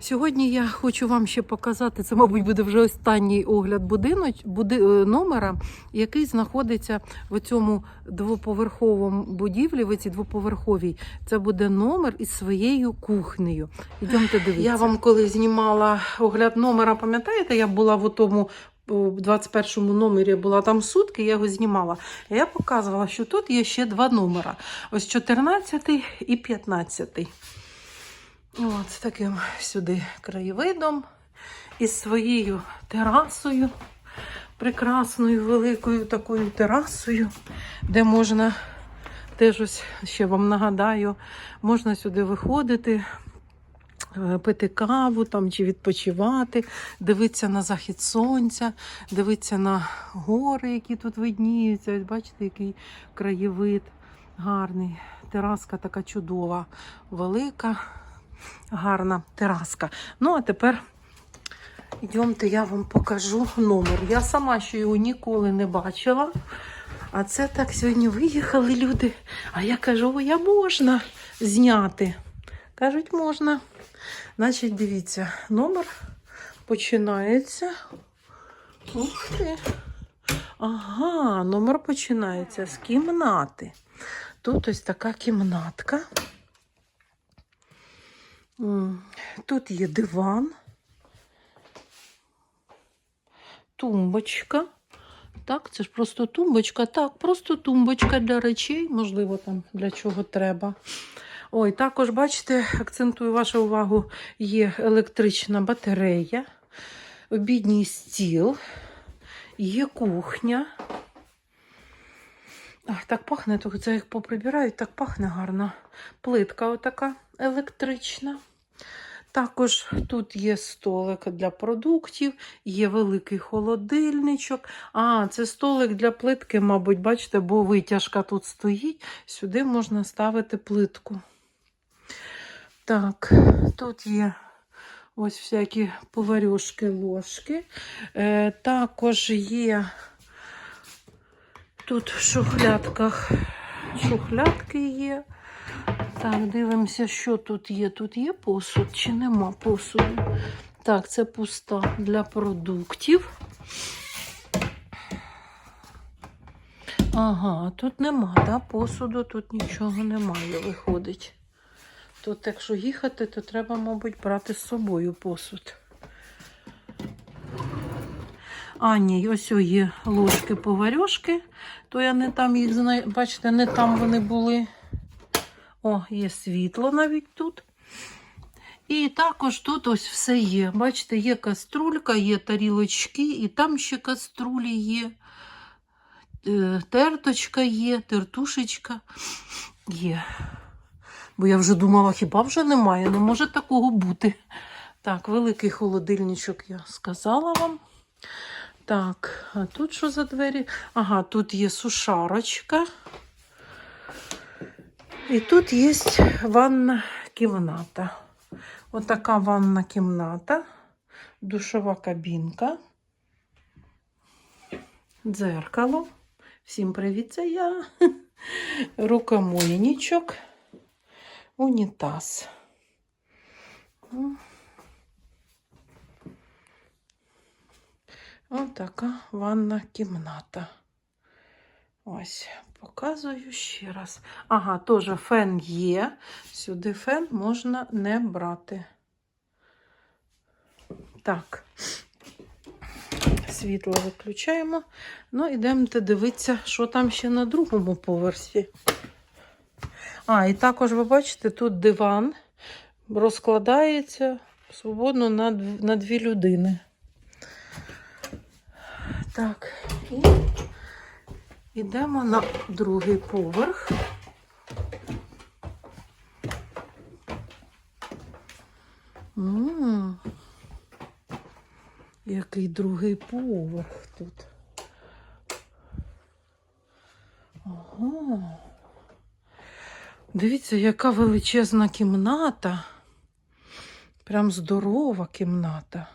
Сьогодні я хочу вам ще показати, це, мабуть, буде вже останній огляд будинок, буди, е, номера, який знаходиться в цьому двоповерховому будівлі, в цій двоповерховій. Це буде номер із своєю кухнею. Йдемте дивитися. Я вам коли знімала огляд номера, пам'ятаєте, я була в тому. В 21 номері була там сутки, я його знімала. Я показувала, що тут є ще два номера: ось 14 і 15. От таким сюди краєвидом із своєю терасою, прекрасною великою такою терасою, де можна теж ось ще вам нагадаю, можна сюди виходити, е, пити каву там чи відпочивати, дивитися на захід сонця, дивитися на гори, які тут видніються. Ось бачите, який краєвид гарний. Тераска така чудова, велика гарна тераска. Ну, а тепер йдемте, я вам покажу номер. Я сама ще його ніколи не бачила. А це так сьогодні виїхали люди. А я кажу, «Ой, а можна зняти. Кажуть, можна. Значить, дивіться, номер починається. Ух ти. Ага, номер починається з кімнати. Тут ось така кімнатка. Тут є диван, тумбочка. Так, це ж просто тумбочка. Так, просто тумбочка для речей, можливо, там для чого треба. Ой, також, бачите, акцентую вашу увагу, є електрична батарея, обідній стіл, є кухня. Ах, так пахне, це їх поприбирають, так пахне гарно. Плитка отака електрична. Також тут є столик для продуктів, є великий холодильничок. А, це столик для плитки, мабуть, бачите, бо витяжка тут стоїть. Сюди можна ставити плитку. Так, тут є ось всякі поварюшки, ложки. Е, також є тут в шухлядках шухлядки є. Так, дивимося, що тут є. Тут є посуд чи нема посуду. Так, це пуста для продуктів. Ага, тут нема, да, посуду, тут нічого немає, виходить. Тут, якщо їхати, то треба, мабуть, брати з собою посуд. А, ні, ось є ложки поварьошки, то я не там їх знаю. Бачите, не там вони були. О, є світло навіть тут. І також тут ось все є. Бачите, є каструлька, є тарілочки, і там ще каструлі є. Е, Терточка є, тертушечка є. Бо я вже думала, хіба вже немає, не може такого бути. Так, великий холодильничок я сказала вам. Так, а тут що за двері? Ага, тут є сушарочка. І тут є ванна кімната. Отака ванна кімната, душова кабінка, дзеркало. Всім привіт, це я. Рукомийничок, унітаз. Отака ванна кімната. Ось, показую ще раз. Ага, теж фен є. Сюди фен можна не брати. Так, світло виключаємо. Ну, ідемо дивитися, що там ще на другому поверсі. А, і також ви бачите, тут диван розкладається свободно на, на дві людини. Так, і йдемо на другий поверх. М, Який другий поверх тут. Ага. Дивіться, яка величезна кімната. Прям здорова кімната.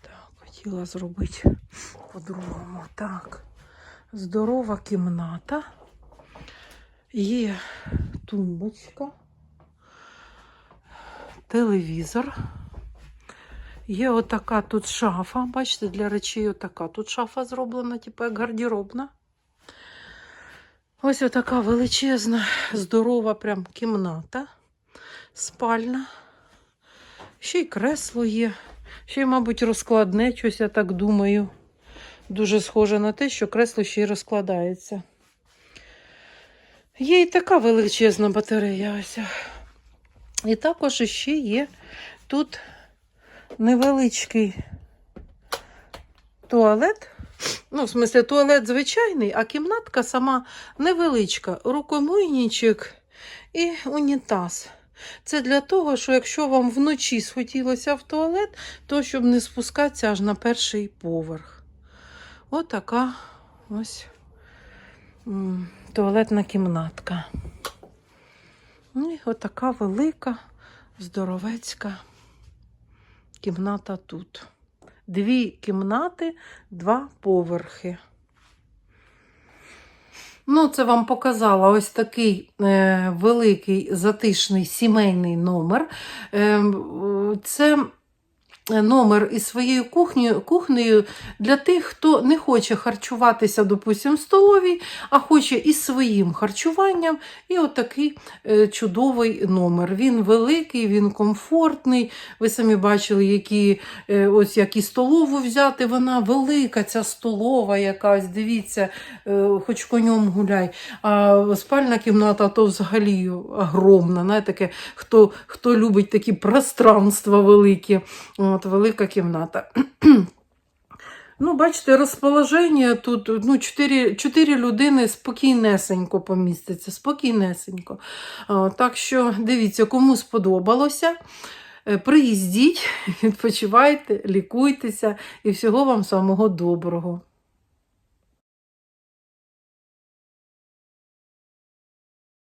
Так, хотіла зробити по-другому. Так. Здорова кімната. Є тумбочка, телевізор. Є отака тут шафа. Бачите, для речей отака тут шафа зроблена, типу як гардеробна. Ось отака величезна, здорова прям кімната, спальна. Ще й кресло є. Ще мабуть, розкладне, щось, я так думаю. Дуже схоже на те, що кресло ще й розкладається. Є і така величезна батарея. Ось. І також ще є тут невеличкий туалет. Ну, в смысле, туалет звичайний, а кімнатка сама невеличка. Рукомийничок і унітаз. Це для того, що якщо вам вночі схотілося в туалет, то щоб не спускатися аж на перший поверх. Отака ось туалетна кімнатка. Ну, І отака велика, здоровецька кімната тут. Дві кімнати, два поверхи. Ну, це вам показала ось такий е, великий затишний сімейний номер. Е, це номер із своєю кухнею, кухнею для тих, хто не хоче харчуватися, допустим, в столовій, а хоче із своїм харчуванням. І отакий е, чудовий номер. Він великий, він комфортний. Ви самі бачили, які, е, ось і столову взяти. Вона велика, ця столова якась. Дивіться, е, хоч конем гуляй. А спальна кімната то взагалі огромна. Знаєте, хто, хто любить такі пространства великі. От, велика кімната. Ну, бачите, розположення тут ну, 4, 4 людини спокійнесенько поміститься, спокійнесенько. Так що дивіться, кому сподобалося. е, Приїздіть, відпочивайте, лікуйтеся і всього вам самого доброго.